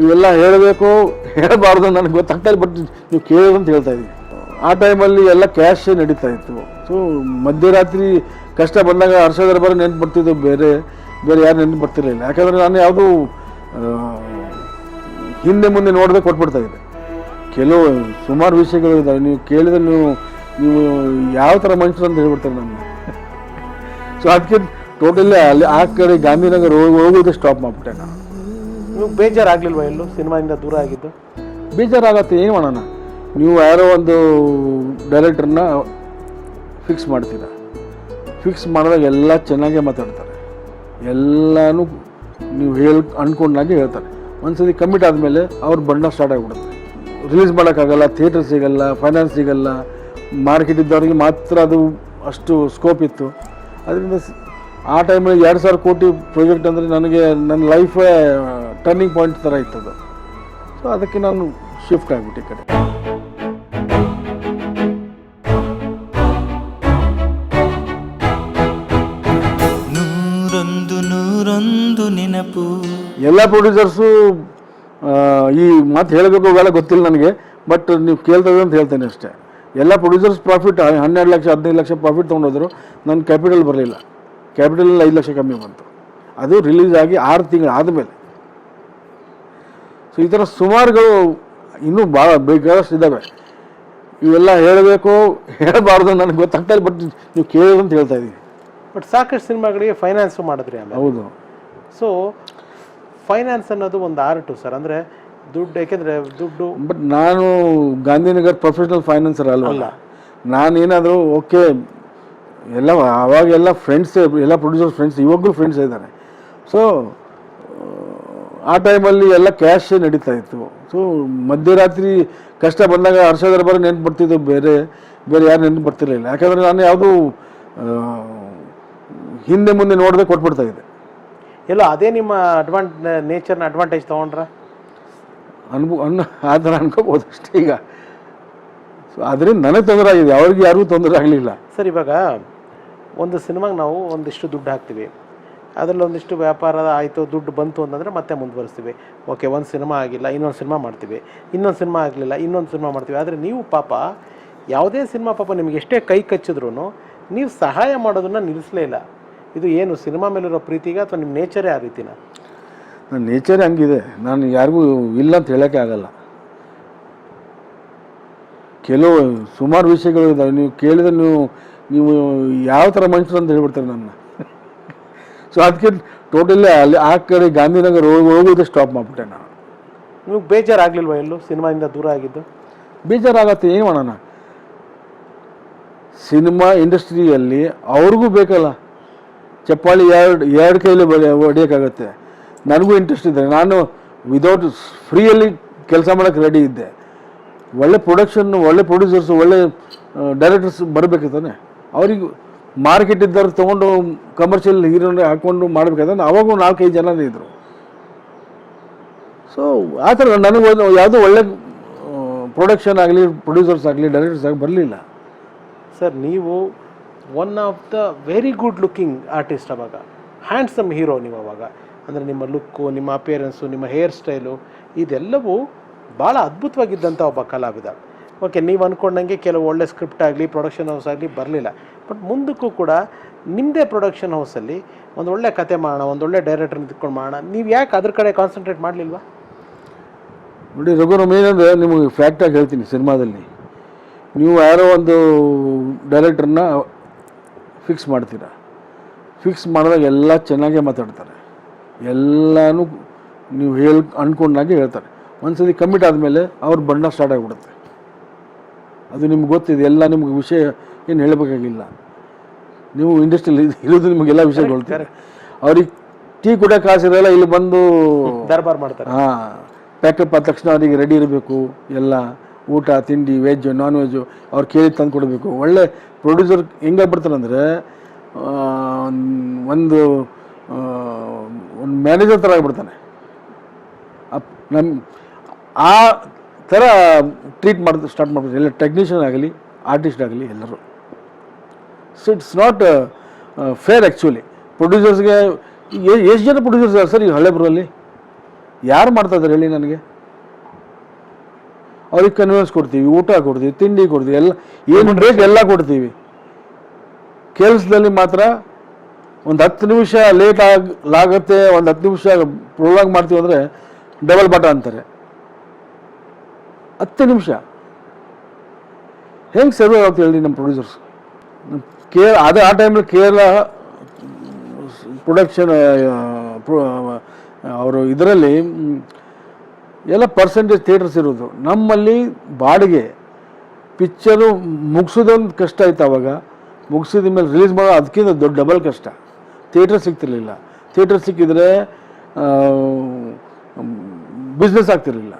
ಇವೆಲ್ಲ ಹೇಳಬೇಕು, ಹೇಳಬಾರ್ದು ನನಗೆ ಗೊತ್ತಾಗ್ತಾ ಬಟ್ ನೀವು ಅಂತ ಹೇಳ್ತಾ ಇದ್ದೀವಿ ಆ ಟೈಮಲ್ಲಿ ಎಲ್ಲ ಕ್ಯಾಶ್ ನಡೀತಾ ಇತ್ತು. ಸೊ ಮಧ್ಯರಾತ್ರಿ ಕಷ್ಟ ಬಂದಾಗ ಹರ್ಷದರ ಬರೋ ನೆನ್ಪು ಬರ್ತಿದ್ದು ಬೇರೆ ಬೇರೆ ಯಾರು ನೆನ್ಪು ಬರ್ತಿರಲಿಲ್ಲ. ಯಾಕಂದರೆ ನಾನು ಯಾವುದೂ ಹಿಂದೆ ಮುಂದೆ ನೋಡದೆ ಕೊಟ್ಬಿಡ್ತಾ ಇದ್ದೆ. ಕೆಲವು, ಸುಮಾರು ವಿಷಯಗಳು ಇದ್ದಾವೆ. ನೀವು ಕೇಳಿದ್ರೆ ನೀವು ನೀವು ಯಾವ ಥರ ಮನುಷ್ಯರು ಅಂತ ಹೇಳ್ಬಿಡ್ತಾರೆ ನನ್ನ. ಸೊ ಅದಕ್ಕೆ ಟೋಟಲಿ ಅಲ್ಲಿ ಆ ಕಡೆ ಗಾಂಧಿನಗರ ಹೋಗಿ ಹೋಗೋದೇ ಸ್ಟಾಪ್ ಮಾಡಿಬಿಟ್ಟೆ ನಾನು. ನೀವು ಬೇಜಾರಾಗಲಿಲ್ವ ಎಲ್ಲೂ ಸಿನಿಮಾದಿಂದ ದೂರ ಆಗಿದ್ದು? ಬೇಜಾರಾಗತ್ತೆ, ಏನು ಮಾಡೋಣ? ನೀವು ಯಾರೋ ಒಂದು ಡೈರೆಕ್ಟ್ರನ್ನ ಫಿಕ್ಸ್ ಮಾಡ್ತೀರ? ಫಿಕ್ಸ್ ಮಾಡಿದಾಗ ಎಲ್ಲ ಚೆನ್ನಾಗೇ ಮಾತಾಡ್ತಾರೆ. ಎಲ್ಲನೂ ನೀವು ಹೇಳಿ ಅಂದ್ಕೊಂಡಾಗೆ ಹೇಳ್ತಾರೆ. ಒಂದ್ಸರಿ ಕಮಿಟ್ ಆದಮೇಲೆ ಅವ್ರ ಬಣ್ಣ ಸ್ಟಾರ್ಟ್ ಆಗಿಬಿಡುತ್ತೆ. ರಿಲೀಸ್ ಮಾಡೋಕ್ಕಾಗಲ್ಲ ಥಿಯೇಟರ್ ಸಿಗಲ್ಲ ಫೈನಾನ್ಸ್ ಸಿಗಲ್ಲ ಮಾರ್ಕೆಟ್ ಇದ್ದವ್ರಿಗೆ ಮಾತ್ರ ಅದು ಅಷ್ಟು ಸ್ಕೋಪ್ ಇತ್ತು. ಅದರಿಂದ ಆ ಟೈಮಲ್ಲಿ ಎರಡು ಸಾವಿರ ಕೋಟಿ ಪ್ರಾಜೆಕ್ಟ್ ಅಂದರೆ ನನಗೆ, ನನ್ನ ಲೈಫೇ ಟರ್ನಿಂಗ್ ಪಾಯಿಂಟ್ ಥರ ಇತ್ತದು ಸೊ ಅದಕ್ಕೆ ನಾನು ಶಿಫ್ಟ್ ಆಗಿಬಿಟ್ಟೆ ಈ ಕಡೆ. ನೂರೊಂದು ನೂರೊಂದು ನೆನಪು. ಎಲ್ಲ ಪ್ರೊಡ್ಯೂಸರ್ಸು ಈ ಮಾತು ಹೇಳಬೇಕು ಅವೆಲ್ಲ ಗೊತ್ತಿಲ್ಲ ನನಗೆ ಬಟ್ ನೀವು ಕೇಳ್ತದೆ ಅಂತ ಹೇಳ್ತೇನೆ ಅಷ್ಟೇ. ಎಲ್ಲ ಪ್ರೊಡ್ಯೂಸರ್ಸ್ ಪ್ರಾಫಿಟ್ ಹನ್ನೆರಡು ಲಕ್ಷ ಹದಿನೈದು ಲಕ್ಷ ಪ್ರಾಫಿಟ್ ತೊಗೊಂಡೋದ್ರು ನನ್ನ ಕ್ಯಾಪಿಟಲ್ ಬರಲಿಲ್ಲ. ಕ್ಯಾಪಿಟಲ್ ಐದು ಲಕ್ಷ ಕಮ್ಮಿ ಬಂತು. ಅದು ರಿಲೀಸ್ ಆಗಿ ಆರು ತಿಂಗಳು ಆದಮೇಲೆ. ಸೊ ಈ ಥರ ಸುಮಾರುಗಳು ಇನ್ನೂ ಭಾಳ ಬೇಕಾದಷ್ಟು ಇದ್ದಾವೆ. ಇವೆಲ್ಲ ಹೇಳಬೇಕು ಹೇಳಬಾರ್ದು ನನಗೆ ಗೊತ್ತಾಗ್ತಾ ಇಲ್ಲ ಬಟ್ ನೀವು ಕೇಳೋದು ಅಂತ ಹೇಳ್ತಾ ಇದ್ದೀನಿ. ಬಟ್ ಸಾಕಷ್ಟು ಸಿನಿಮಾಗಳಿಗೆ ಫೈನಾನ್ಸು ಮಾಡಿದ್ರಿ ಅಲ್ಲ ಹೌದು. ಸೊ ಫೈನಾನ್ಸ್ ಅನ್ನೋದು ಒಂದು ಆರ್ಟು ಸರ್. ಅಂದರೆ ದುಡ್ಡು ಯಾಕೆಂದರೆ ದುಡ್ಡು ಬಟ್ ನಾನು ಗಾಂಧಿನಗರ್ ಪ್ರೊಫೆಷನಲ್ ಫೈನಾನ್ಸರ್ ಅಲ್ವಲ್ಲ ನಾನೇನಾದರೂ ಓಕೆ ಎಲ್ಲ ಅವಾಗೆಲ್ಲ ಫ್ರೆಂಡ್ಸ್ ಎಲ್ಲ ಪ್ರೊಡ್ಯೂಸರ್ ಫ್ರೆಂಡ್ಸ್ ಇವಾಗಲೂ ಫ್ರೆಂಡ್ಸ್ ಇದ್ದಾರೆ. ಸೊ ಆ ಟೈಮಲ್ಲಿ ಎಲ್ಲ ಕ್ಯಾಶ್ ನಡೀತಾ ಇತ್ತು. ಸೊ ಮಧ್ಯರಾತ್ರಿ ಕಷ್ಟ ಬಂದಾಗ ಹರ್ಷ ಬರೋ ನೆನ್ಪು ಬರ್ತಿದ್ದು ಬೇರೆ ಬೇರೆ ಯಾರು ನೆನ್ಪು ಬರ್ತಿರಲಿಲ್ಲ. ಯಾಕಂದರೆ ನಾನು ಯಾವುದೂ ಹಿಂದೆ ಮುಂದೆ ನೋಡದೆ ಕೊಟ್ಬಿಡ್ತಾ ಇದ್ದೆ. ಎಲ್ಲ ಅದೇ ನಿಮ್ಮ ಅಡ್ವಾಂಟ್ ನೇಚರ್ನ ಅಡ್ವಾಂಟೇಜ್ ತೊಗೊಂಡ್ರ? ಅನ್ಬೋ ಅನ್ನ ಆ ಥರ ಅನ್ಕೋಬೋದು ಅಷ್ಟೇ ಈಗ. ಸೊ ಅದರಿಂದ ನನಗೆ ತೊಂದರೆ ಆಗಿದೆ ಅವ್ರಿಗೆ ಯಾರಿಗೂ ತೊಂದರೆ ಆಗಲಿಲ್ಲ. ಸರ್ ಇವಾಗ ಒಂದು ಸಿನಿಮಾಗೆ ನಾವು ಒಂದಿಷ್ಟು ದುಡ್ಡು ಹಾಕ್ತೀವಿ. ಅದರಲ್ಲಿ ಒಂದಿಷ್ಟು ವ್ಯಾಪಾರ ಆಯಿತು, ದುಡ್ಡು ಬಂತು ಅಂತಂದರೆ ಮತ್ತೆ ಮುಂದುವರಿಸ್ತೀವಿ. ಓಕೆ ಒಂದು ಸಿನಿಮಾ ಆಗಿಲ್ಲ, ಇನ್ನೊಂದು ಸಿನಿಮಾ ಮಾಡ್ತೀವಿ. ಇನ್ನೊಂದು ಸಿನಿಮಾ ಆಗಲಿಲ್ಲ, ಇನ್ನೊಂದು ಸಿನಿಮಾ ಮಾಡ್ತೀವಿ. ಆದರೆ ನೀವು ಪಾಪ, ಯಾವುದೇ ಸಿನಿಮಾ ಪಾಪ ನಿಮಗೆ ಎಷ್ಟೇ ಕೈ ಕಚ್ಚಿದ್ರೂ ನೀವು ಸಹಾಯ ಮಾಡೋದನ್ನು ನಿಲ್ಲಿಸಲೇ ಇಲ್ಲ. ಇದು ಏನು, ಸಿನಿಮಾ ಮೇಲಿರೋ ಪ್ರೀತಿಗೆ ಅಥವಾ ನಿಮ್ಮ ನೇಚರೇ ಆ ರೀತಿನ? ನನ್ನ ನೇಚರೇ ಹಂಗಿದೆ. ನಾನು ಯಾರಿಗೂ ಇಲ್ಲ ಅಂತ ಹೇಳೋಕ್ಕೆ ಆಗಲ್ಲ. ಕೆಲವು ಸುಮಾರು ವಿಷಯಗಳು ಇದ್ದಾವೆ ನೀವು ಕೇಳಿದ್ರೆ ನೀವು ನೀವು ಯಾವ ಥರ ಮನುಷ್ಯರು ಅಂತ ಹೇಳ್ಬಿಡ್ತಾರೆ ನನ್ನ ಸೊ ಅದಕ್ಕೆ ಟೋಟಲಿ ಅಲ್ಲಿ ಆ ಕಡೆ ಗಾಂಧಿನಗರ ಹೋಗಿ ಹೋಗೋದೇ ಸ್ಟಾಪ್ ಮಾಡಿಬಿಟ್ಟೆ ನಾನು. ನಿಮಗೆ ಬೇಜಾರಾಗಲಿಲ್ವ ಎಲ್ಲೂ ಸಿನಿಮಾದಿಂದ ದೂರ ಆಗಿದ್ದು? ಬೇಜಾರಾಗತ್ತೆ ಏನು ಮಾಡೋಣ? ಸಿನಿಮಾ ಇಂಡಸ್ಟ್ರಿಯಲ್ಲಿ ಅವ್ರಿಗೂ ಬೇಕಲ್ಲ. ಚಪ್ಪಾಳಿ ಎರಡು ಎರಡು ಕೈಲಿ ಹೊಡಿಯೋಕ್ಕಾಗತ್ತೆ. ನನಗೂ ಇಂಟ್ರೆಸ್ಟ್ ಇದೆ ನಾನು ವಿದೌಟ್ ಫ್ರೀಯಲ್ಲಿ ಕೆಲಸ ಮಾಡೋಕ್ಕೆ ರೆಡಿ ಇದ್ದೆ. ಒಳ್ಳೆ ಪ್ರೊಡಕ್ಷನ್ನು ಒಳ್ಳೆ ಪ್ರೊಡ್ಯೂಸರ್ಸ್ ಒಳ್ಳೆ ಡೈರೆಕ್ಟರ್ಸ್ ಬರಬೇಕು ತಾನೆ? ಅವ್ರಿಗೆ ಮಾರ್ಕೆಟ್ ಇದ್ದವ್ರು ತೊಗೊಂಡು ಕಮರ್ಷಿಯಲ್ ಹೀರೋನೇ ಹಾಕ್ಕೊಂಡು ಮಾಡಬೇಕಾದ್ರೆ ಅವಾಗೂ ನಾಲ್ಕೈದು ಜನ ಇದ್ದರು ಸೊ ಆ ಥರ ನನಗೆ ಒಂದು ಯಾವುದೋ ಒಳ್ಳೆ ಪ್ರೊಡಕ್ಷನ್ ಆಗಲಿ ಪ್ರೊಡ್ಯೂಸರ್ಸ್ ಆಗಲಿ ಡೈರೆಕ್ಟರ್ಸ್ ಆಗಲಿ ಬರಲಿಲ್ಲ. ಸರ್ ನೀವು one of the very good looking artist ಅವಾಗ ಹ್ಯಾಂಡ್ಸಮ್ ಹೀರೋ ನೀವು ಅವಾಗ, ಅಂದರೆ ನಿಮ್ಮ ಲುಕ್ಕು ನಿಮ್ಮ ಅಪಿಯರೆನ್ಸು ನಿಮ್ಮ ಹೇರ್ ಸ್ಟೈಲು ಇದೆಲ್ಲವೂ ಭಾಳ ಅದ್ಭುತವಾಗಿದ್ದಂಥ ಒಬ್ಬ ಕಲಾವಿದ. ಓಕೆ ನೀವು ಅಂದ್ಕೊಂಡಂಗೆ ಕೆಲವು ಒಳ್ಳೆ ಸ್ಕ್ರಿಪ್ಟ್ ಆಗಲಿ ಪ್ರೊಡಕ್ಷನ್ ಹೌಸ್ ಆಗಲಿ ಬರಲಿಲ್ಲ. ಬಟ್ ಮುಂದಕ್ಕೂ ಕೂಡ ನಿಮ್ಮದೇ ಪ್ರೊಡಕ್ಷನ್ ಹೌಸಲ್ಲಿ ಒಂದು ಒಳ್ಳೆ ಕತೆ ಮಾಡೋಣ, ಒಂದು ಒಳ್ಳೆ ಡೈರೆಕ್ಟರ್ನ ತಿಳ್ಕೊಂಡು ಮಾಡೋಣ. ನೀವು ಯಾಕೆ ಅದ್ರ ಕಡೆ ಕಾನ್ಸಂಟ್ರೇಟ್ ಮಾಡಲಿಲ್ವಾ? ನೋಡಿ, ರಘುರಾಮ್, ಏನಂದರೆ ನಿಮಗೆ ಫ್ಯಾಕ್ಟಾಗಿ ಹೇಳ್ತೀನಿ ಸಿನಿಮಾದಲ್ಲಿ. ನೀವು ಯಾರೋ ಒಂದು ಡೈರೆಕ್ಟ್ರನ್ನ ಫಿಕ್ಸ್ ಮಾಡ್ತೀರಾ? ಫಿಕ್ಸ್ ಮಾಡಿದಾಗ ಎಲ್ಲ ಚೆನ್ನಾಗೇ ಮಾತಾಡ್ತಾರೆ. ಎಲ್ಲನೂ ನೀವು ಹೇಳಿ ಅಂದ್ಕೊಂಡಾಗೆ ಹೇಳ್ತಾರೆ. ಒಂದ್ಸತಿ ಕಮಿಟ್ ಆದಮೇಲೆ ಅವ್ರ ಬಣ್ಣ ಸ್ಟಾರ್ಟ್ ಆಗಿಬಿಡುತ್ತೆ. ಅದು ನಿಮ್ಗೆ ಗೊತ್ತಿದೆ, ಎಲ್ಲ ನಿಮ್ಗೆ ವಿಷಯ ಏನು ಹೇಳಬೇಕಾಗಿಲ್ಲ. ನೀವು ಇಂಡಸ್ಟ್ರಿಯಲ್ಲಿ ಇರೋದು ನಿಮಗೆಲ್ಲ ವಿಷಯ ಗೊತ್ತಿದೆ ಅವ್ರಿಗೆ ಟೀ ಕುಡಿಯೋಕೆ ಕಾಸಿರಲ್ಲ ಇಲ್ಲಿ ಬಂದು ದರ್ಬಾರ್ ಮಾಡ್ತಾರೆ. ಹಾಂ ಪ್ಯಾಕಪ್ ಆದ ತಕ್ಷಣ ಅವರಿಗೆ ರೆಡಿ ಇರಬೇಕು ಎಲ್ಲ ಊಟ ತಿಂಡಿ ವೆಜ್ ನಾನ್ ವೆಜ್ಜು ಅವ್ರು ಕೇಳಿ ತಂದು ಕೊಡಬೇಕು. ಒಳ್ಳೆ ಪ್ರೊಡ್ಯೂಸರ್ ಹೆಂಗೆ ಬರ್ತಾರಂದರೆ ಒಂದು ಒಂದು ಮ್ಯಾನೇಜರ್ ಥರ ಆಗಿಬಿಡ್ತಾನೆ. ಅಪ್ ನಮ್ಮ ಆ ಥರ ಟ್ರೀಟ್ ಮಾಡೋದು ಸ್ಟಾರ್ಟ್ ಮಾಡ್ಬಿಡ್ತಾರೆ. ಎಲ್ಲ ಟೆಕ್ನಿಷಿಯನ್ ಆಗಲಿ ಆರ್ಟಿಸ್ಟ್ ಆಗಲಿ ಎಲ್ಲರೂ. So it's not fair actually ಪ್ರೊಡ್ಯೂಸರ್ಸ್ಗೆ ಎಷ್ಟು ಜನ ಪ್ರೊಡ್ಯೂಸರ್ಸ್ ಸರ್ ಈ ಹಳೆಬ್ರಲ್ಲಿ ಯಾರು ಮಾಡ್ತಾ ಇದ್ದಾರೆ ಹೇಳಿ ನನಗೆ? ಅವ್ರಿಗೆ ಕನ್ವಿನ್ಸ್ ಕೊಡ್ತೀವಿ ಊಟ ಕೊಡ್ತೀವಿ ತಿಂಡಿ ಕೊಡ್ತೀವಿ ಎಲ್ಲ ಏನು ಬೇಕು ಎಲ್ಲ ಕೊಡ್ತೀವಿ. ಕೆಲಸದಲ್ಲಿ ಮಾತ್ರ ಒಂದು ಹತ್ತು ನಿಮಿಷ ಲೇಟ್ ಆಗಲಾಗತ್ತೆ ಒಂದು ಹತ್ತು ನಿಮಿಷ ಪ್ರೊಲಾಂಗ್ ಮಾಡ್ತೀವಿ ಅಂದರೆ ಡಬಲ್ ಬಟ ಅಂತಾರೆ. ಹತ್ತು ನಿಮಿಷ. ಹೆಂಗೆ ಸರ್ವೆ ಆಗುತ್ತೆ ಹೇಳಿ ನಮ್ಮ ಪ್ರೊಡ್ಯೂಸರ್ಸ್ ಕೇರ್ ಅದು ಆ ಟೈಮಲ್ಲಿ ಕೇರಳ ಪ್ರೊಡಕ್ಷನ್ ಅವರು ಇದರಲ್ಲಿ ಎಲ್ಲ ಪರ್ಸೆಂಟೇಜ್ ಥಿಯೇಟರ್ಸ್ ಇರೋದು ನಮ್ಮಲ್ಲಿ ಬಾಡಿಗೆ ಪಿಕ್ಚರು ಮುಗಿಸೋದೊಂದು ಕಷ್ಟ ಆಯ್ತು ಅವಾಗ. ಮುಗಿಸಿದ ಮೇಲೆ ರಿಲೀಸ್ ಮಾಡೋ ಅದಕ್ಕಿಂತ ದೊಡ್ಡ ಡಬಲ್ ಕಷ್ಟ. ಥಿಯೇಟರ್ ಸಿಗ್ತಿರ್ಲಿಲ್ಲ. ಥಿಯೇಟರ್ ಸಿಕ್ಕಿದ್ರೆ ಬಿಸ್ನೆಸ್ ಆಗ್ತಿರಲಿಲ್ಲ.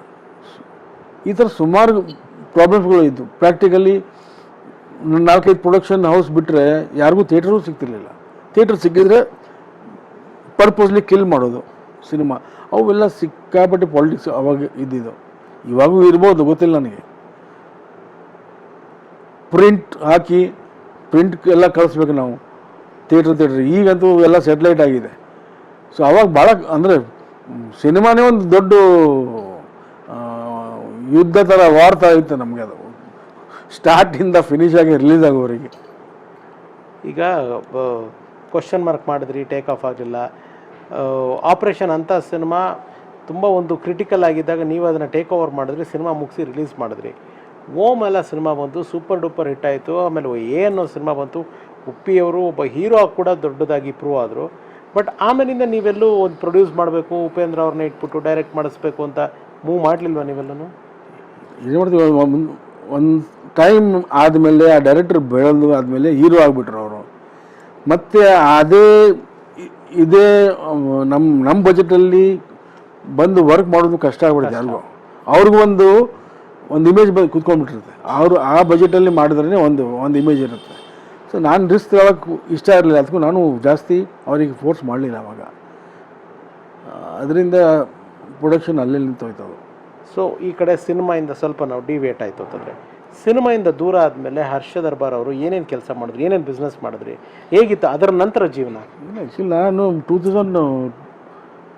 ಈ ಥರ ಸುಮಾರು ಪ್ರಾಬ್ಲಮ್ಸ್ಗಳು ಇದ್ದು. ಪ್ರಾಕ್ಟಿಕಲಿ ನಾಲ್ಕೈದು ಪ್ರೊಡಕ್ಷನ್ ಹೌಸ್ ಬಿಟ್ಟರೆ ಯಾರಿಗೂ ಥಿಯೇಟರು ಸಿಗ್ತಿರ್ಲಿಲ್ಲ. ಥಿಯೇಟರ್ ಸಿಕ್ಕಿದ್ರೆ ಪರ್ಪಸ್ಲಿ ಕಿಲ್ ಮಾಡೋದು ಸಿನಿಮಾ ಅವೆಲ್ಲ ಸಿಕ್ಕಾಪಟ್ಟೆ ಪಾಲಿಟಿಕ್ಸ್ ಅವಾಗ ಇದ್ದಿದ್ದು. ಇವಾಗೂ ಇರ್ಬೋದು, ಗೊತ್ತಿಲ್ಲ ನನಗೆ. ಪ್ರಿಂಟ್ ಹಾಕಿ ಪ್ರಿಂಟ್ ಎಲ್ಲ ಕಳಿಸ್ಬೇಕು ನಾವು. ಥಿಯೇಟ್ರ್ ಥಿಯೇಟ್ರ್ ಈಗಂತೂ ಎಲ್ಲ ಸೆಟ್ಲೈಟ್ ಆಗಿದೆ. ಸೊ ಅವಾಗ ಭಾಳ, ಅಂದರೆ ಸಿನಿಮಾನೇ ಒಂದು ದೊಡ್ಡ ಯುದ್ಧ ಥರ ವಾರ್ತಾ ಇತ್ತು ನಮಗೆ ಅದು. ಸ್ಟಾರ್ಟಿಂದ ಫಿನಿಶ್ ಆಗಿ ರಿಲೀಸ್ ಆಗೋವರೆಗೆ ಈಗ ಕ್ವಶನ್ ಮಾರ್ಕ್ ಮಾಡಿದ್ರಿ ಟೇಕ್ ಆಫ್ ಆಗಲಿಲ್ಲ. ಆಪ್ರೇಷನ್ ಅಂತ ಸಿನಿಮಾ ತುಂಬ ಒಂದು ಕ್ರಿಟಿಕಲ್ ಆಗಿದ್ದಾಗ ನೀವು ಅದನ್ನು ಟೇಕ್ ಓವರ್ ಮಾಡಿದ್ರಿ ಸಿನಿಮಾ ಮುಗಿಸಿ ರಿಲೀಸ್ ಮಾಡಿದ್ರಿ. ಓಮ್ ಎಲ್ಲ ಸಿನಿಮಾ ಬಂತು ಸೂಪರ್ ಡೂಪರ್ ಹಿಟ್ ಆಯಿತು. ಆಮೇಲೆ ಎ ಅನ್ನೋ ಸಿನಿಮಾ ಬಂತು ಉಪ್ಪಿಯವರು ಒಬ್ಬ ಹೀರೋ ಕೂಡ ದೊಡ್ಡದಾಗಿ ಪ್ರೂವ್ ಆದರು. ಬಟ್ ಆಮೇಲಿಂದ ನೀವೆಲ್ಲೂ ಒಂದು ಪ್ರೊಡ್ಯೂಸ್ ಮಾಡಬೇಕು ಉಪೇಂದ್ರ ಅವ್ರನ್ನ ಇಟ್ಬಿಟ್ಟು ಡೈರೆಕ್ಟ್ ಮಾಡಿಸ್ಬೇಕು ಅಂತ ಮೂವ್ ಮಾಡಲಿಲ್ವ ನೀವೆಲ್ಲೂ ಏನು ಮಾಡ್ತೀವಿ ಒಂದು ಟೈಮ್ ಆದಮೇಲೆ ಆ ಡೈರೆಕ್ಟರ್ ಬೆಳೆದು ಆದಮೇಲೆ ಹೀರೋ ಆಗಿಬಿಟ್ರು ಅವರು. ಮತ್ತು ಅದೇ ಇದೇ ನಮ್ಮ ನಮ್ಮ ಬಜೆಟಲ್ಲಿ ಬಂದು ವರ್ಕ್ ಮಾಡೋದು ಕಷ್ಟ ಆಗ್ಬಿಡುತ್ತೆ ಯಾರಿಗೂ ಅವ್ರಿಗೂ ಒಂದು ಒಂದು ಇಮೇಜ್ ಬಂದು ಕುತ್ಕೊಂಡ್ಬಿಟ್ಟಿರುತ್ತೆ. ಅವರು ಆ ಬಜೆಟಲ್ಲಿ ಮಾಡಿದ್ರೇ ಒಂದು ಒಂದು ಇಮೇಜ್ ಇರುತ್ತೆ. ಸೊ ನಾನು ರಿಸ್ಕ್ ತಗೊಳಕ್ಕೆ ಇಷ್ಟ ಇರಲಿಲ್ಲ. ಅದಕ್ಕೂ ನಾನು ಜಾಸ್ತಿ ಅವರಿಗೆ ಫೋರ್ಸ್ ಮಾಡಲಿಲ್ಲ ಅವಾಗ. ಅದರಿಂದ ಪ್ರೊಡಕ್ಷನ್ ಅಲ್ಲೇ ನಿಂತೋಯ್ತದು ಸೊ ಈ ಕಡೆ ಸಿನಿಮಾಯಿಂದ ಸ್ವಲ್ಪ ನಾವು ಡಿವೇಟ್ ಆಯಿತು ಅಂತಂದರೆ ಸಿನಿಮಾಯಿಂದ ದೂರ ಆದಮೇಲೆ ಹರ್ಷ ದರ್ಬಾರ್ ಅವರು ಏನೇನು ಕೆಲಸ ಮಾಡಿದ್ರು ಏನೇನು ಬಿಸ್ನೆಸ್ ಮಾಡಿದ್ರಿ ಹೇಗಿತ್ತು ಅದರ ನಂತರ ಜೀವನ? ಇಲ್ಲ ಆ್ಯಕ್ಚುಲಿ ನಾನು ಟೂ ತೌಸಂಡ್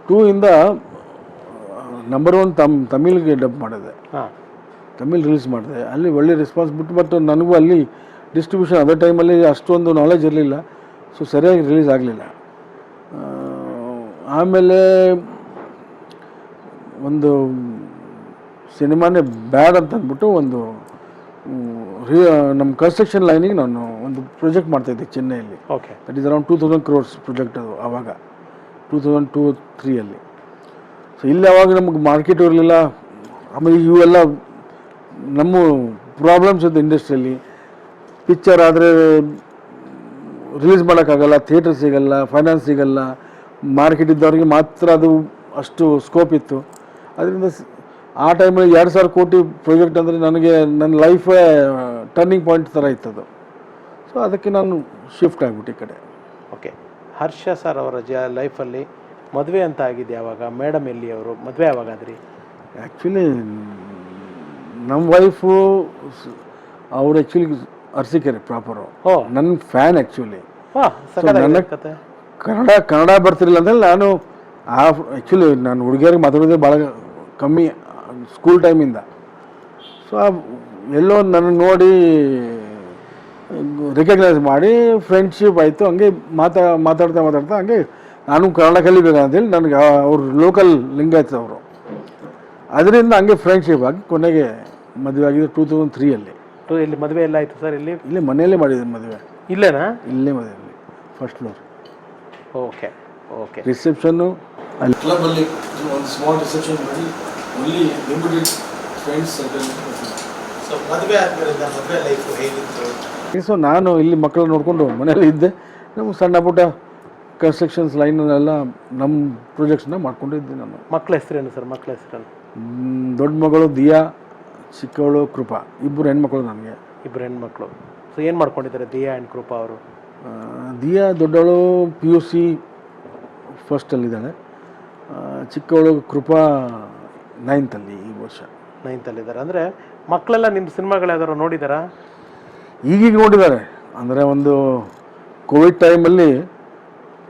ಟೂ ಇಂದ ನಂಬರ್ ಒನ್ ತಮ್ ತಮಿಳ್ಗೆ ಡಬ್ ಮಾಡಿದೆ. ಹಾಂ. ತಮಿಳ್ ರಿಲೀಸ್ ಮಾಡಿದೆ. ಅಲ್ಲಿ ಒಳ್ಳೆ ರೆಸ್ಪಾನ್ಸ್ ಬಿಟ್ಟು ಬಟ್ ನನಗೂ ಅಲ್ಲಿ ಡಿಸ್ಟ್ರಿಬ್ಯೂಷನ್ ಅದೇ ಟೈಮಲ್ಲಿ ಅಷ್ಟೊಂದು ನಾಲೆಜ್ ಇರಲಿಲ್ಲ. ಸೊ ಸರಿಯಾಗಿ ರಿಲೀಸ್ ಆಗಲಿಲ್ಲ. ಆಮೇಲೆ ಒಂದು ಸಿನಿಮಾನೇ ಬ್ಯಾಡ್ ಅಂತ ಅಂದ್ಬಿಟ್ಟು ಒಂದು ನಮ್ಮ ಕನ್ಸ್ಟ್ರಕ್ಷನ್ ಲೈನಿಗೆ ನಾನು ಒಂದು ಪ್ರಾಜೆಕ್ಟ್ ಮಾಡ್ತಾಯಿದ್ದೆ ಚೆನ್ನೈಯಲ್ಲಿ. Okay that is around two thousand crores project ಅದು ಆವಾಗ ಟೂ ತೌಸಂಡ್ ಟೂ ತ್ರೀಯಲ್ಲಿ ಸೊ ಇಲ್ಲಿ ಅವಾಗ ನಮಗೆ ಮಾರ್ಕೆಟ್ ಇರಲಿಲ್ಲ. ಆಮೇಲೆ ಇವೆಲ್ಲ ನಮ್ಮ ಪ್ರಾಬ್ಲಮ್ಸ್ ಇತ್ತು ಇಂಡಸ್ಟ್ರಿಯಲ್ಲಿ ಪಿಕ್ಚರ್ ಆದರೆ ರಿಲೀಸ್ ಮಾಡೋಕ್ಕಾಗಲ್ಲ ಥಿಯೇಟರ್ ಸಿಗಲ್ಲ ಫೈನಾನ್ಸ್ ಸಿಗಲ್ಲ. ಮಾರ್ಕೆಟ್ ಇದ್ದವ್ರಿಗೆ ಮಾತ್ರ ಅದು ಅಷ್ಟು ಸ್ಕೋಪ್ ಇತ್ತು. ಅದರಿಂದ ಆ ಟೈಮಲ್ಲಿ ಎರಡು ಸಾವಿರ ಕೋಟಿ ಪ್ರಾಜೆಕ್ಟ್ ಅಂದರೆ ನನಗೆ ನನ್ನ ಲೈಫೇ ಟರ್ನಿಂಗ್ ಪಾಯಿಂಟ್ ಥರ ಇತ್ತದು. ಸೊ ಅದಕ್ಕೆ ನಾನು ಶಿಫ್ಟ್ ಆಗಿಬಿಟ್ಟು ಈ ಕಡೆ. ಓಕೆ ಹರ್ಷ ಸರ್ ಅವರ ಜ ಲೈಫಲ್ಲಿ ಮದುವೆ ಅಂತ ಆಗಿದೆ ಯಾವಾಗ? ಮೇಡಮ್ ಎಲ್ಲಿ ಅವರು? ಮದುವೆ ಯಾವಾಗಾದ್ರಿ? ಆ್ಯಕ್ಚುಲಿ ನಮ್ಮ ವೈಫು ಅವ್ರು ಆ್ಯಕ್ಚುಲಿ ಅರ್ಸಿಕೆರೆ ಪ್ರಾಪರು ಓ. ನನ್ನ ಫ್ಯಾನ್ ಆ್ಯಕ್ಚುಲಿ ನನ್ನ- ಕತೆ. ಕನ್ನಡ ಕನ್ನಡ ಬರ್ತಿರಲಿಲ್ಲ ಅಂದರೆ ನಾನು ಆ ಆ್ಯಕ್ಚುಲಿ ನಾನು ಹುಡುಗಿಯರಿಗೆ ಮಾತಾಡೋದೇ ಭಾಳ ಕಮ್ಮಿ. ಸ್ಕೂಲ್ ಟೈಮಿಂದ ಸೊ ಎಲ್ಲೋ ನನ್ನ ನೋಡಿ ರಿಕಗ್ನೈಸ್ ಮಾಡಿ ಫ್ರೆಂಡ್ಶಿಪ್ ಆಯಿತು. ಹಂಗೆ ಮಾತಾ ಮಾತಾಡ್ತಾ ಮಾತಾಡ್ತಾ ಹಂಗೆ ನಾನು ಕನ್ನಡ ಕಲಿಬೇಕಂತೇಳಿ ನನಗೆ ಅವ್ರ ಲೋಕಲ್ ಲಿಂಗಾಯತ್ ಅವರು. ಅದರಿಂದ ಹಂಗೆ ಫ್ರೆಂಡ್ಶಿಪ್ ಆಗಿ ಕೊನೆಗೆ ಮದುವೆ ಆಗಿದೆ ಟೂ ತೌಸಂಡ್ ತ್ರೀಯಲ್ಲಿ ಟು ಇಲ್ಲಿ ಮದುವೆ ಎಲ್ಲ ಆಯಿತು ಸರ್ ಇಲ್ಲಿ? ಇಲ್ಲಿ ಮನೆಯಲ್ಲೇ ಮಾಡಿದ್ದೀನಿ ಮದುವೆ. ಇಲ್ಲೇನಾ? ಇಲ್ಲೇ ಮದುವೆ. First floor okay okay reception ಅಲ್ಲಿ. ಕ್ಲಬಲ್ಲಿ ಒಂದು ಸ್ಮಾಲ್ ರಿಸೆಪ್ಷನ್ ಮಾಡಿ. ಅಲ್ಲಿ ಲಿಮಿಟೆಡ್ ಫ್ರೆಂಡ್ಸ್ ಸೊ ಮದುವೆ ಮದುವೆ ಲೈಫ್ ಹೇಗಿತ್ತು? ಸೊ ನಾನು ಇಲ್ಲಿ ಮಕ್ಕಳನ್ನ ನೋಡಿಕೊಂಡು ಮನೇಲಿ ಇದ್ದೆ. ನಮ್ಮ ಸಣ್ಣ ಪುಟ್ಟ ಕನ್ಸ್ಟ್ರಕ್ಷನ್ಸ್ ಲೈನಲ್ಲೆಲ್ಲ ನಮ್ಮ ಪ್ರಾಜೆಕ್ಟ್ಸ್ನ ಮಾಡ್ಕೊಂಡಿದ್ದೆ ನಾನು. ಮಕ್ಕಳ ಹೆಸರೇನು ಸರ್? ಮಕ್ಕಳ ಹೆಸರೇನು? ಮ್, ದೊಡ್ಡ ಮಗಳು ದಿಯಾ ಚಿಕ್ಕವಳು ಕೃಪಾ. ಇಬ್ಬರು ಹೆಣ್ಮಕ್ಳು ನನಗೆ ಇಬ್ಬರು ಹೆಣ್ಮಕ್ಳು. ಸೊ ಏನು ಮಾಡ್ಕೊಂಡಿದ್ದಾರೆ ದಿಯಾ ಆ್ಯಂಡ್ ಕೃಪಾ ಅವರು? ಆ, ದಿಯಾ ದೊಡ್ಡವಳು ಪಿ ಯು ಸಿ ಫಸ್ಟಲ್ಲಿದ್ದಾಳೆ ಚಿಕ್ಕವಳು ಕೃಪಾ ನೈನ್ತಲ್ಲಿ ಈ ವರ್ಷ. ನೈನ್ತಲ್ಲಿದ್ದಾರೆ ಅಂದರೆ ಮಕ್ಕಳೆಲ್ಲ ನಿಮ್ಮ ಸಿನಿಮಾಗಳು ಯಾವ್ದಾರು ನೋಡಿದಾರಾ? ಈಗೀಗ ನೋಡಿದ್ದಾರೆ. ಅಂದರೆ ಒಂದು ಕೋವಿಡ್ ಟೈಮಲ್ಲಿ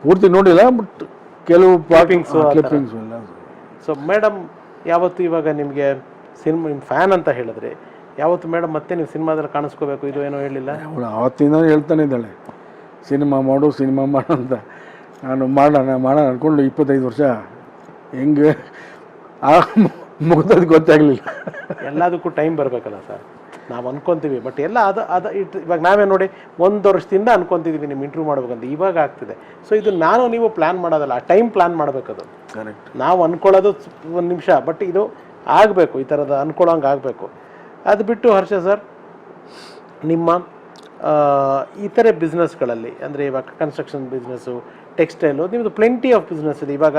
ಪೂರ್ತಿ ನೋಡಿಲ್ಲ ಬಟ್ ಕೆಲವು ಆ ಕ್ಲಿಪ್ಪಿಂಗ್ಸ್ ಎಲ್ಲ ಸೊ ಮೇಡಮ್ ಯಾವತ್ತು ಇವಾಗ ನಿಮಗೆ ಸಿನಿಮಾ ನಿಮ್ಮ ಫ್ಯಾನ್ ಅಂತ ಹೇಳಿದ್ರಿ ಯಾವತ್ತು ಮೇಡಮ್ ಮತ್ತೆ ನೀವು ಸಿನಿಮಾದಲ್ಲಿ ಕಾಣಿಸ್ಕೋಬೇಕು ಇದು ಏನೋ ಹೇಳಿಲ್ಲ? ಅವಳು ಆವತ್ತಿಂದ ಹೇಳ್ತಾನೆ ಇದ್ದಾಳೆ ಸಿನಿಮಾ ಮಾಡು ಸಿನಿಮಾ ಮಾಡು ಅಂತ. ನಾನು ಮಾಡೋಣ ಮಾಡೋಣ ಅಂದ್ಕೊಂಡು ಇಪ್ಪತ್ತೈದು ವರ್ಷ ಹೆಂಗೆ ಆ ಮುಗ್ದದ್ದು ಗೊತ್ತಾಗಲಿಲ್ಲ. ಎಲ್ಲದಕ್ಕೂ ಟೈಮ್ ಬರಬೇಕಲ್ಲ ಸರ್ ನಾವು ಅನ್ಕೊಂತೀವಿ ಬಟ್ ಎಲ್ಲ ಅದು ಅದು ಇಟ್ ಇವಾಗ ನಾವೇ ನೋಡಿ ಒಂದು ವರ್ಷದಿಂದ ಅನ್ಕೊಂತಿದ್ದೀವಿ ನಿಮ್ಮ ಇಂಟರ್ವ್ಯೂ ಮಾಡ್ಬೇಕಂತ ಇವಾಗ ಆಗ್ತಿದೆ. ಸೊ ಇದು ನಾನು ನೀವು ಪ್ಲ್ಯಾನ್ ಮಾಡೋದಲ್ಲ ಆ ಟೈಮ್ ಪ್ಲ್ಯಾನ್ ಮಾಡಬೇಕದು. ಕರೆಕ್ಟ್ ನಾವು ಅನ್ಕೊಳ್ಳೋದು ಒಂದು ನಿಮಿಷ ಬಟ್ ಇದು ಆಗಬೇಕು ಈ ಥರದ ಅನ್ಕೊಳ್ಳೋಂಗೆ ಆಗಬೇಕು. ಅದು ಬಿಟ್ಟು ಹರ್ಷ ಸರ್ ನಿಮ್ಮ ಇತರೆ ಬಿಸ್ನೆಸ್ಗಳಲ್ಲಿ ಅಂದರೆ ಇವಾಗ ಕನ್ಸ್ಟ್ರಕ್ಷನ್ ಬಿಸ್ನೆಸ್ಸು ಟೆಕ್ಸ್ಟೈಲು ನಿಮ್ಮದು ಪ್ಲೆಂಟಿ ಆಫ್ ಬಿಸ್ನೆಸ್ ಇದೆ. ಇವಾಗ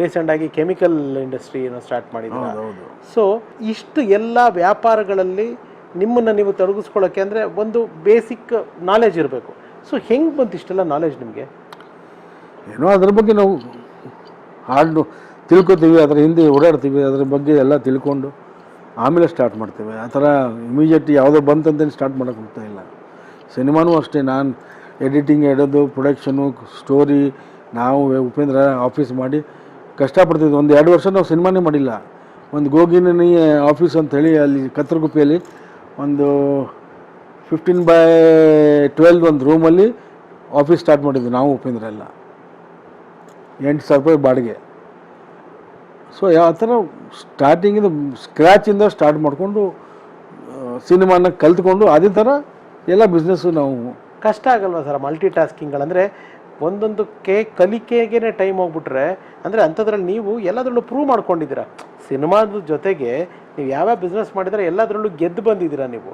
ರೀಸೆಂಟಾಗಿ ಕೆಮಿಕಲ್ ಇಂಡಸ್ಟ್ರಿಯನ್ನು ಸ್ಟಾರ್ಟ್ ಮಾಡಿದ್ದೀರಾ? ಹೌದು ಸೊ ಇಷ್ಟು ಎಲ್ಲ ವ್ಯಾಪಾರಗಳಲ್ಲಿ ನಿಮ್ಮನ್ನು ನೀವು ತೊಡಗಿಸ್ಕೊಳ್ಳೋಕ್ಕೆ ಅಂದರೆ ಒಂದು ಬೇಸಿಕ್ ನಾಲೆಜ್ ಇರಬೇಕು. ಸೊ ಹೆಂಗೆ ಬಂತು ಇಷ್ಟೆಲ್ಲ ನಾಲೆಜ್ ನಿಮಗೆ? ಏನೋ ಅದ್ರ ಬಗ್ಗೆ ನಾವು ಹಾಡು ತಿಳ್ಕೊತೀವಿ ಅದರ ಹಿಂದೆ ಓಡಾಡ್ತೀವಿ ಅದ್ರ ಬಗ್ಗೆ ಎಲ್ಲ ತಿಳ್ಕೊಂಡು ಆಮೇಲೆ ಸ್ಟಾರ್ಟ್ ಮಾಡ್ತೇವೆ. ಆ ಥರ ಇಮಿಡಿಯೇಟ್ ಯಾವುದೋ ಬಂತಂತೇನು ಸ್ಟಾರ್ಟ್ ಮಾಡೋಕೆ ಹೋಗ್ತಾ ಇಲ್ಲ. ಸಿನಿಮಾನೂ ಅಷ್ಟೇ ನಾನು ಎಡಿಟಿಂಗ್ ಇಡೋದು, ಪ್ರೊಡಕ್ಷನು, ಸ್ಟೋರಿ ನಾವು ಉಪೇಂದ್ರ ಆಫೀಸ್ ಮಾಡಿ ಕಷ್ಟಪಡ್ತಿದ್ವಿ. ಒಂದು ಎರಡು ವರ್ಷ ನಾವು ಸಿನಿಮಾನೇ ಮಾಡಿಲ್ಲ. ಒಂದು ಗೋಗಿನಿ ಆಫೀಸ್ ಅಂತೇಳಿ ಅಲ್ಲಿ ಕತ್ರಗುಪ್ಪೆಯಲ್ಲಿ ಒಂದು ಫಿಫ್ಟೀನ್ ಬೈ ಟ್ವೆಲ್ವ್ ಒಂದು ರೂಮಲ್ಲಿ ಆಫೀಸ್ ಸ್ಟಾರ್ಟ್ ಮಾಡಿದ್ವಿ ನಾವು ಉಪೇಂದ್ರ ಎಲ್ಲ. ಎಂಟು ಸಾವಿರ ರೂಪಾಯಿ ಬಾಡಿಗೆ. ಸೊ ಯಾವ ಥರ ಸ್ಟಾರ್ಟಿಂಗಿಂದ ಸ್ಕ್ರ್ಯಾಚಿಂದ ಸ್ಟಾರ್ಟ್ ಮಾಡಿಕೊಂಡು ಸಿನಿಮಾನ ಕಲ್ತ್ಕೊಂಡು, ಅದೇ ಥರ ಎಲ್ಲ ಬಿಸ್ನೆಸ್ಸು ನಾವು ಕಷ್ಟ ಆಗಲ್ವಾ ಸರ್ ಮಲ್ಟಿ ಟಾಸ್ಕಿಂಗ್ಗಳಂದರೆ ಒಂದೊಂದಕ್ಕೆ ಕಲಿಕೆಗೇ ಟೈಮ್ ಹೋಗ್ಬಿಟ್ರೆ, ಅಂದರೆ ಅಂಥದ್ರಲ್ಲಿ ನೀವು ಎಲ್ಲದರಲ್ಲೂ ಪ್ರೂವ್ ಮಾಡ್ಕೊಂಡಿದ್ದೀರಾ? ಸಿನಿಮಾದ ಜೊತೆಗೆ ನೀವು ಯಾವ್ಯಾವ ಬಿಸ್ನೆಸ್ ಮಾಡಿದರೆ ಎಲ್ಲದರಲ್ಲೂ ಗೆದ್ದು ಬಂದಿದ್ದೀರಾ ನೀವು?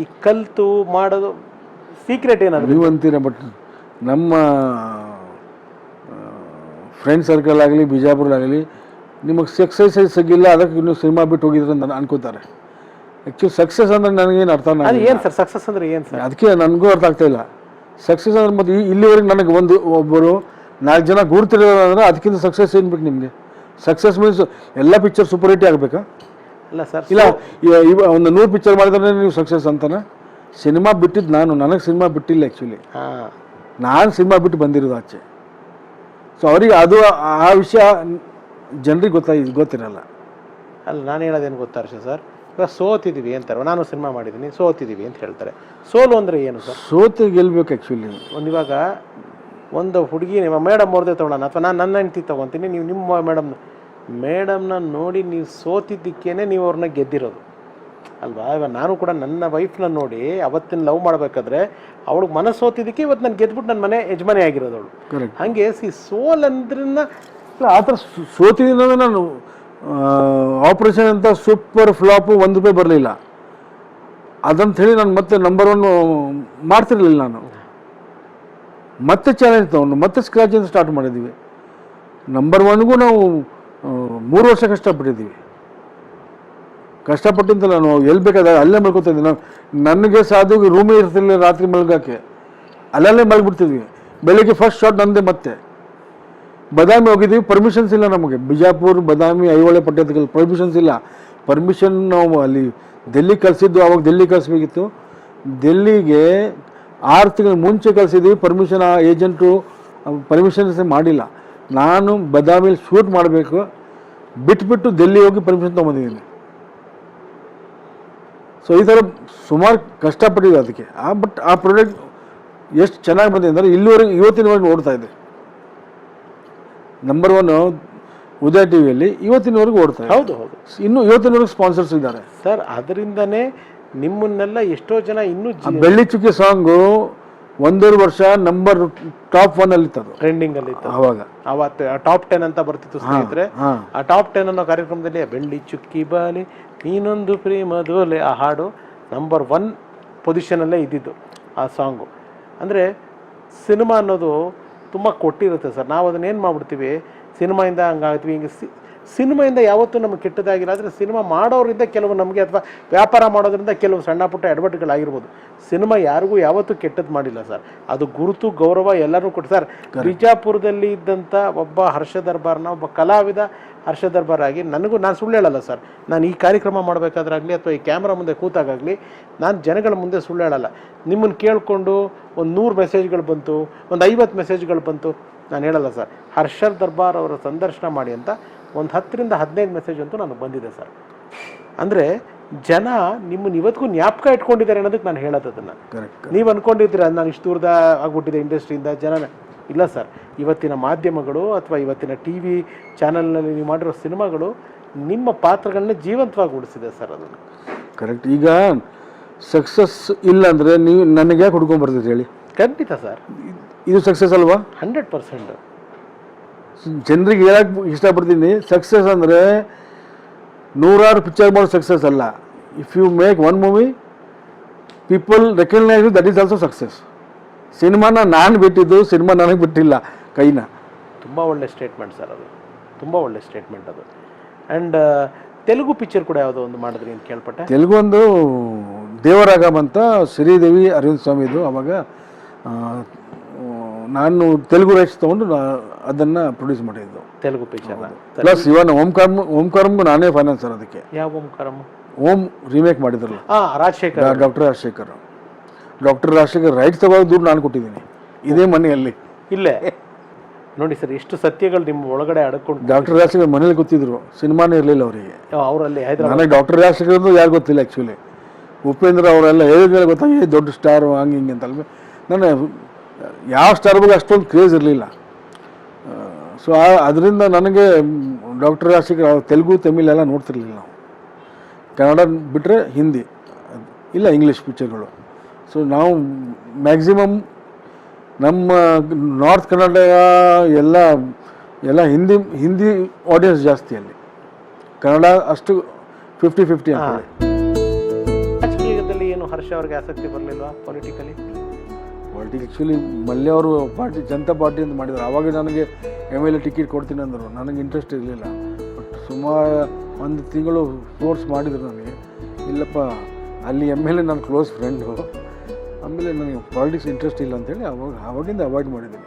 ಈ ಕಲ್ತು ಮಾಡೋದು ಸೀಕ್ರೆಟ್ ಏನಾದ್ರು ನೀವು ಅಂತೀರ ಬಟ್ ನಮ್ಮ ಫ್ರೆಂಡ್ ಸರ್ಕಲ್ ಆಗಲಿ, ಬಿಜಾಪುರಲ್ಲಾಗಲಿ, ನಿಮಗೆ ಸಕ್ಸಸ್ ಸಿಗಿಲ್ಲ ಅದಕ್ಕೆ ನೀವು ಸಿನಿಮಾ ಬಿಟ್ಟು ಹೋಗಿದ್ರೆ ಅಂತ ಅನ್ಕೋತಾರೆ. ಆ್ಯಕ್ಚುಲಿ ಸಕ್ಸಸ್ ಅಂದ್ರೆ ನನಗೇನು ಅರ್ಥ ಅದು ಏನು ಸರ್? ಸಕ್ಸಸ್ ಅಂದ್ರೆ ಏನು ಸರ್? ಅದಕ್ಕೆ ನನಗೂ ಅರ್ಥ ಆಗ್ತಾ ಇಲ್ಲ. ಸಕ್ಸಸ್ ಅಂದ್ರೆ ಮತ್ತು ಈ- ಇಲ್ಲಿವರೆಗೆ ನನಗೆ ಒಂದು ಒಬ್ಬರು ನಾಲ್ಕು ಜನ ಗುರುತಿರೋದಂದ್ರೆ ಅಂದ್ರೆ ಅದಕ್ಕಿಂತ ಸಕ್ಸಸ್ ಏನು ಬೇಕು ನಿಮಗೆ? ಸಕ್ಸಸ್ ಮೀನ್ಸ್ ಎಲ್ಲ ಪಿಕ್ಚರ್ ಸೂಪರ್ ಹಿಟ್ ಆಗಬೇಕಾ? ಅಲ್ಲ ಸರ್ ಇಲ್ಲ ಇವ- ಇವ ಒಂದು ನೂರು ಪಿಕ್ಚರ್ ಮಾಡಿದ್ರೆ ನೀವು ಸಕ್ಸಸ್ ಅಂತಾನೆ? ಸಿನಿಮಾ ಬಿಟ್ಟಿದ್ದು ನಾನು ನನಗೆ ಸಿನಿಮಾ ಬಿಟ್ಟಿಲ್ಲ ಆ್ಯಕ್ಚುಲಿ ಹಾಂ. ನಾನು ಸಿನಿಮಾ ಬಿಟ್ಟು ಬಂದಿರೋದು ಆಚೆ. ಸೊ ಅವರಿಗೆ ಅದು ಆ ವಿಷಯ ಜನರಿಗೆ ಗೊತ್ತಾಗಿ ಗೊತ್ತಿರಲ್ಲ. ಅಲ್ಲ ನಾನು ಹೇಳೋದೇನು ಗೊತ್ತಾ ಹರ್ಷ ಸರ್? ಇವಾಗ ಸೋತಿದ್ದೀವಿ ಅಂತಾರೆ. ನಾನು ಸಿನಿಮಾ ಮಾಡಿದ್ದೀನಿ ಸೋತಿದ್ದೀವಿ ಅಂತ ಹೇಳ್ತಾರೆ. ಸೋಲು ಅಂದರೆ ಏನು ಸರ್? ಸೋತು ಗೆಲ್ಬೇಕು ಆ್ಯಕ್ಚುಲಿ ಒಂದು ಇವಾಗ ಒಂದು ಹುಡುಗಿ ನಿಮ್ಮ ಮೇಡಮ್ ಅವ್ರದ್ದೇ ತೊಗೊಳ್ಳೋಣ ಅಥವಾ ನಾನು ನನ್ನ ಹೆಂಡತಿ ತೊಗೊತೀನಿ ನೀವು ನಿಮ್ಮ ಮೇಡಮ್ ಮೇಡಮ್ನ ನೋಡಿ ನೀವು ಸೋತಿದ್ದಕ್ಕೇ ನೀವು ಅವ್ರನ್ನ ಗೆದ್ದಿರೋದು. ಅಲ್ವಾ? ಇವಾಗ ನಾನು ಕೂಡ ನನ್ನ ವೈಫ್ನ ನೋಡಿ ಅವತ್ತಿನ ಲವ್ ಮಾಡಬೇಕಾದ್ರೆ ಅವಳಿಗೆ ಮನಸ್ಸು ಸೋತಿದ್ದಕ್ಕೆ ಇವತ್ತು ನಾನು ಗೆದ್ಬಿಟ್ಟು ನನ್ನ ಮನೆ ಯಜಮಾನಿ ಆಗಿರೋದು ಅವಳು. ಹಾಗೆ ಸಿ ಸೋಲ್ ಅಂದ್ರನ್ನ ಆ ಥರ ಸೋತಿದ್ದೀನಿ ಅಂದ್ರೆ ನಾನು ಆಪ್ರೇಷನ್ ಅಂತ ಸೂಪರ್ ಫ್ಲಾಪು ಒಂದು ರೂಪಾಯಿ ಬರಲಿಲ್ಲ. ಅದಂತ ಹೇಳಿ ನಾನು ಮತ್ತೆ ನಂಬರ್ ಒನ್ ಮಾಡ್ತಿರ್ಲಿಲ್ಲ ನಾನು. ಮತ್ತೆ ಚಾಲೆಂಜ್ ತೊಗೊಂಡು, ಮತ್ತೆ ಸ್ಕ್ರಾಚಿಂದ ಸ್ಟಾರ್ಟ್ ಮಾಡಿದ್ದೀವಿ ನಂಬರ್ ಒನ್ಗೂ ನಾವು ಮೂರು ವರ್ಷ ಕಷ್ಟಪಟ್ಟಿದ್ದೀವಿ ಕಷ್ಟಪಟ್ಟಿಂತ ನಾನು ಎಲ್ಲಿ ಬೇಕಾದಾಗ ಅಲ್ಲೇ ಮಲ್ಕೋತಾ ನಾನು, ನನಗೆ ಸಾಧು ರೂಮೇ ಇರ್ತಿರ್ಲಿಲ್ಲ ರಾತ್ರಿ ಮಲ್ಗೋಕ್ಕೆ. ಅಲ್ಲಲ್ಲೇ ಮಲ್ಗಿಬಿಡ್ತಿದ್ವಿ. ಬೆಳಿಗ್ಗೆ ಫಸ್ಟ್ ಶಾಟ್ ನಂದೇ ಮತ್ತೆ. ಬದಾಮಿ ಹೋಗಿದ್ದೀವಿ ಪರ್ಮಿಷನ್ಸ್ ಇಲ್ಲ ನಮಗೆ. ಬಿಜಾಪುರ್, ಬದಾಮಿ, ಐಹೊಳೆ ಪಟ್ಟದಕಲ್ ಪರ್ಮಿಷನ್ಸ್ ಇಲ್ಲ. ಪರ್ಮಿಷನ್ ನಾವು ಅಲ್ಲಿ ದೆಲ್ಲಿ ಕಳಿಸಿದ್ದು, ಅವಾಗ ದೆಲ್ಲಿ ಕಳಿಸ್ಬೇಕಿತ್ತು. ದೆಲ್ಲಿಗೆ ಆರು ತಿಂಗಳ ಮುಂಚೆ ಕಳಿಸಿದ್ವಿ ಪರ್ಮಿಷನ್ ಆ ಏಜೆಂಟು ಪರ್ಮಿಷನ್ಸ್ ಮಾಡಿಲ್ಲ. ನಾನು ಬದಾಮಿಲಿ ಶೂಟ್ ಮಾಡಬೇಕು. ಬಿಟ್ಬಿಟ್ಟು ದೆಲ್ಲಿ ಹೋಗಿ ಪರ್ಮಿಷನ್ ತೊಗೊಂಡಿದ್ದೀನಿ ಸೊ ಈ ಥರ ಸುಮಾರು ಕಷ್ಟಪಟ್ಟಿದ್ದೆ ಅದಕ್ಕೆ. ಆ ಬಟ್ ಆ ಪ್ರಾಡಕ್ಟ್ ಎಷ್ಟು ಚೆನ್ನಾಗಿ ಬಂದಿದೆ ಅಂದರೆ ಇಲ್ಲಿವರೆಗೆ ಇವತ್ತಿನವರೆಗೆ ಓಡ್ತಾ ಇದೆ. ನಂಬರ್ ಒನ್ ಉದಯ ಟಿ ವಿಯಲ್ಲಿ ಇವತ್ತಿನವರೆಗೂ ಓಡ್ತಾರೆ ಹೌದು ಹೌದು. ಇನ್ನು ಇವತ್ತಿನವರೆಗೂ ಸ್ಪಾನ್ಸರ್ಸ್ ಇದ್ದಾರೆ. ಸರ್ ಅದರಿಂದನೇ ನಿಮ್ಮನ್ನೆಲ್ಲ ಎಷ್ಟೋ ಜನ ಇನ್ನೂ ಬೆಳ್ಳಿ ಚುಕ್ಕಿ ಸಾಂಗು ಒಂದೂವರೆ ವರ್ಷ ನಂಬರ್ ಟಾಪ್ ಒನ್ ಅಲ್ಲಿ ಇತ್ತು ಟ್ರೆಂಡಿಂಗ್ ಅಲ್ಲಿ ಇತ್ತು ಅವಾಗ. ಅವತ್ತು ಟಾಪ್ ಟೆನ್ ಅಂತ ಬರ್ತಿತ್ತು ಸ್ನೇಹಿತರೆ. ಆ ಟಾಪ್ ಟೆನ್ ಅನ್ನೋ ಕಾರ್ಯಕ್ರಮದಲ್ಲಿ ಬೆಳ್ಳಿ ಚುಕ್ಕಿ ಬಾಲಿ ನೀನೊಂದು ಪ್ರೇಮದೋಲೆ ಆ ಹಾಡು ನಂಬರ್ ಒನ್ ಪೊಸಿಷನಲ್ಲೇ ಇದ್ದಿದ್ದು ಆ ಸಾಂಗು ಅಂದರೆ ಸಿನಿಮಾ ಅನ್ನೋದು ತುಂಬ ಕೊಟ್ಟಿರುತ್ತೆ ಸರ್. ನಾವು ಅದನ್ನ ಏನು ಮಾಡ್ಬಿಡ್ತೀವಿ? ಸಿನಿಮಾಯಿಂದ ಹಂಗಾಗ್ತೀವಿ. ಹಿಂಗೆ ಸಿ ಸಿನಿಮಾಯಿಂದ ಯಾವತ್ತೂ ನಮಗೆ ಕೆಟ್ಟದಾಗಿಲ್ಲ. ಆದರೆ ಸಿನಿಮಾ ಮಾಡೋರಿಂದ ಕೆಲವು ನಮಗೆ ಅಥವಾ ವ್ಯಾಪಾರ ಮಾಡೋದರಿಂದ ಕೆಲವು ಸಣ್ಣ ಪುಟ್ಟ ಎಡವಟ್ಟುಗಳಾಗಿರ್ಬೋದು. ಸಿನಿಮಾ ಯಾರಿಗೂ ಯಾವತ್ತೂ ಕೆಟ್ಟದ್ದು ಮಾಡಿಲ್ಲ ಸರ್. ಅದು ಗುರುತು ಗೌರವ ಎಲ್ಲರೂ ಕೊಟ್ಟು ಸರ್ ಬಿಜಾಪುರದಲ್ಲಿ ಇದ್ದಂಥ ಒಬ್ಬ ಹರ್ಷ ದರ್ಬಾರ್ನ ಒಬ್ಬ ಕಲಾವಿದ ಹರ್ಷ ದರ್ಬಾರ್ ಆಗಿ ನನಗೂ ನಾನು ಸುಳ್ಳು ಹೇಳಲ್ಲ ಸರ್. ನಾನು ಈ ಕಾರ್ಯಕ್ರಮ ಮಾಡಬೇಕಾದ್ರಾಗಲಿ ಅಥವಾ ಈ ಕ್ಯಾಮ್ರಾ ಮುಂದೆ ಕೂತಾಗಲಿ ನಾನು ಜನಗಳ ಮುಂದೆ ಸುಳ್ಳು ಹೇಳಲ್ಲ. ನಿಮ್ಮನ್ನು ಕೇಳಿಕೊಂಡು ಒಂದು ನೂರು ಮೆಸೇಜ್ಗಳು ಬಂತು ಒಂದು ಐವತ್ತು ಮೆಸೇಜ್ಗಳು ಬಂತು ನಾನು ಹೇಳಲ್ಲ ಸರ್. ಹರ್ಷಲ್ ದರ್ಬಾರ್ ಅವರ ಸಂದರ್ಶನ ಮಾಡಿ ಅಂತ ಒಂದು ಹತ್ತರಿಂದ ಹದಿನೈದು ಮೆಸೇಜ್ ಅಂತೂ ನನಗೆ ಬಂದಿದೆ ಸರ್. ಅಂದರೆ ಜನ ನಿಮ್ಮನ್ನು ಇವತ್ತಿಗೂ ಜ್ಞಾಪಕ ಇಟ್ಕೊಂಡಿದ್ದಾರೆ ಅನ್ನೋದಕ್ಕೆ ನಾನು ಹೇಳೋದು ಅದನ್ನು. ಕರೆಕ್ಟ್ ನೀವು ಅಂದ್ಕೊಂಡಿದ್ದೀರ ನಾನು ಇಷ್ಟು ದೂರದ ಆಗ್ಬಿಟ್ಟಿದೆ ಇಂಡಸ್ಟ್ರಿಯಿಂದ ಜನ ಇಲ್ಲ ಸರ್. ಇವತ್ತಿನ ಮಾಧ್ಯಮಗಳು ಅಥವಾ ಇವತ್ತಿನ ಟಿ ವಿ ಚಾನಲ್ನಲ್ಲಿ ನೀವು ಮಾಡಿರೋ ಸಿನಿಮಾಗಳು ನಿಮ್ಮ ಪಾತ್ರಗಳನ್ನ ಜೀವಂತವಾಗಿ ಉಳಿಸಿದೆ ಸರ್ ಅದನ್ನು ಕರೆಕ್ಟ್ ಈಗ ಸಕ್ಸಸ್ ಇಲ್ಲ ಅಂದರೆ ನೀವು ನನಗೆ ಯಾಕೆ ಹುಡ್ಕೊಂಡ್ ಬರ್ತೀರಿ ಹೇಳಿ? ಖಂಡಿತ ಸರ್. ಇದು ಸಕ್ಸಸ್ ಅಲ್ವಾ? Hundred percent. ಜನರಿಗೆ ಹೇಳಕ್ಕೆ ಇಷ್ಟಪಡ್ತೀನಿ. ಸಕ್ಸಸ್ ಅಂದರೆ ನೂರಾರು ಪಿಕ್ಚರ್ ಮಾಡೋ ಸಕ್ಸಸ್ ಅಲ್ಲ. If you make one movie people recognise that is also success ಸಿನಿಮಾನ ನಾನು ಬಿಟ್ಟಿದ್ದು ಸಿನಿಮಾ ನನಗೆ ಬಿಟ್ಟಿಲ್ಲ ಕೈನ. ತುಂಬ ಒಳ್ಳೆ ಸ್ಟೇಟ್ಮೆಂಟ್ ಸರ್ ಅದು. ತುಂಬ ಒಳ್ಳೆ ಸ್ಟೇಟ್ಮೆಂಟ್ ಅದು. ಆ್ಯಂಡ್ ತೆಲುಗು ಪಿಕ್ಚರ್ ಕೂಡ ಯಾವುದೋ ಒಂದು ಮಾಡಿದ್ರಿ ಅಂತ ಕೇಳ್ಪಟ್ಟೆ? ತೆಲುಗು ಒಂದು ದೇವರಾಗಮ್ ಅಂತ ಶ್ರೀದೇವಿ ಅರವಿಂದ್ ಸ್ವಾಮಿದು ಅವಾಗ ನಾನು ತೆಲುಗು ರೈಟ್ಸ್ ತೊಗೊಂಡು ಅದನ್ನು ಪ್ರೊಡ್ಯೂಸ್ ಮಾಡಿದ್ದು. Telugu picture plus even Omkaram ಓಂಕಾರ್ಗೂ ನಾನೇ ಫೈನಾನ್ಸರ್ ಅದಕ್ಕೆ. ಯಾವ ಓಂಕಾರಂ ಓಂ ರೀಮೇಕ್ ಮಾಡಿದ್ರಲ್ಲ. ಆ Rajashekar doctor Rajashekar doctor Rajashekar right ತಗೋದು ದುಡ್ಡು ನಾನು ಕೊಟ್ಟಿದ್ದೀನಿ. ಇದೇ ಮನೆಯಲ್ಲಿ. ಇಲ್ಲೇ. ನೋಡಿ ಸರ್ ಎಷ್ಟು ಸತ್ಯಗಳು ನಿಮ್ಮ ಒಳಗಡೆ ಅಡ್ಕೊಂಡು ಡಾಕ್ಟರ್ ರಾಜಶೇಖರ್ ಮನೇಲಿ ಗೊತ್ತಿದ್ರು ಸಿನಿಮಾನೇ ಇರಲಿಲ್ಲ ಅವರಿಗೆ. ಅವರಲ್ಲಿ ಹೈದರಾಬಾದ್ ನನಗೆ ಡಾಕ್ಟರ್ ರಾಜಶೇಖರ್ ಅಂದ್ರೆ ಯಾರು ಗೊತ್ತಿಲ್ಲ ಆ್ಯಕ್ಚುಲಿ ಉಪೇಂದ್ರ ಅವರೆಲ್ಲ ಹೇಳಿದ್ಮೇಲೆ ಗೊತ್ತಾಗಿ ದೊಡ್ಡ ಸ್ಟಾರ್ ಹಂಗೆ ಹಿಂಗೆ ಅಂತ. ಅಲ್ವೇ ನಾನು ಯಾವ ಸ್ಟಾರ್ ಬಗ್ಗೆ ಅಷ್ಟೊಂದು ಕ್ರೇಜ್ ಇರಲಿಲ್ಲ. ಸೊ ಅದರಿಂದ ನನಗೆ ಡಾಕ್ಟರ್ ಅವ್ರು ತೆಲುಗು ತಮಿಳ್ ಎಲ್ಲ ನೋಡ್ತಿರ್ಲಿಲ್ಲ ನಾವು. ಕನ್ನಡ ಬಿಟ್ಟರೆ ಹಿಂದಿ ಇಲ್ಲ ಇಂಗ್ಲೀಷ್ ಪಿಕ್ಚರ್ಗಳು ಸೊ ನಾವು ಮ್ಯಾಕ್ಸಿಮಮ್ ನಮ್ಮ ನಾರ್ತ್ ಕನ್ನಡ ಎಲ್ಲ ಎಲ್ಲ ಹಿಂದಿ ಹಿಂದಿ ಆಡಿಯನ್ಸ್ ಜಾಸ್ತಿ ಅಲ್ಲಿ. ಕನ್ನಡ ಅಷ್ಟು ಫಿಫ್ಟಿ ಫಿಫ್ಟಿ ಅಂತ ರಾಜಕೀಯದಲ್ಲಿ ಏನು ಹರ್ಷ ಅವ್ರಿಗೆ ಆಸಕ್ತಿ ಬರಲಿಲ್ವಾ? ಪೊಲಿಟಿಕಲಿ ಪಾರ್ಟಿ ಆ್ಯಕ್ಚುಲಿ ಮಲ್ಯ ಅವರು ಪಾರ್ಟಿ ಜನತಾ ಪಾರ್ಟಿ ಅಂತ ಮಾಡಿದ್ರು ಆವಾಗ ನನಗೆ ಎಂ ಎಲ್ ಎ ಟಿಕೆಟ್ ಕೊಡ್ತೀನಿ ಅಂದರು. ನನಗೆ ಇಂಟ್ರೆಸ್ಟ್ ಇರಲಿಲ್ಲ. ಬಟ್ ಸುಮಾರು ಒಂದು ತಿಂಗಳು ಫೋರ್ಸ್ ಮಾಡಿದ್ರು ನನಗೆ. ಇಲ್ಲಪ್ಪ, ಅಲ್ಲಿ ಎಂ ಎಲ್ ಎ ನನ್ನ ಕ್ಲೋಸ್ ಫ್ರೆಂಡು ಆಮೇಲೆ ನನಗೆ ಪಾಲಿಟಿಕ್ಸ್ ಇಂಟ್ರೆಸ್ಟ್ ಇಲ್ಲ ಅಂತೇಳಿ ಅವಾಗ ಆವಾಗಿಂದ ಅವಾಯ್ಡ್ ಮಾಡಿದ್ದೀನಿ.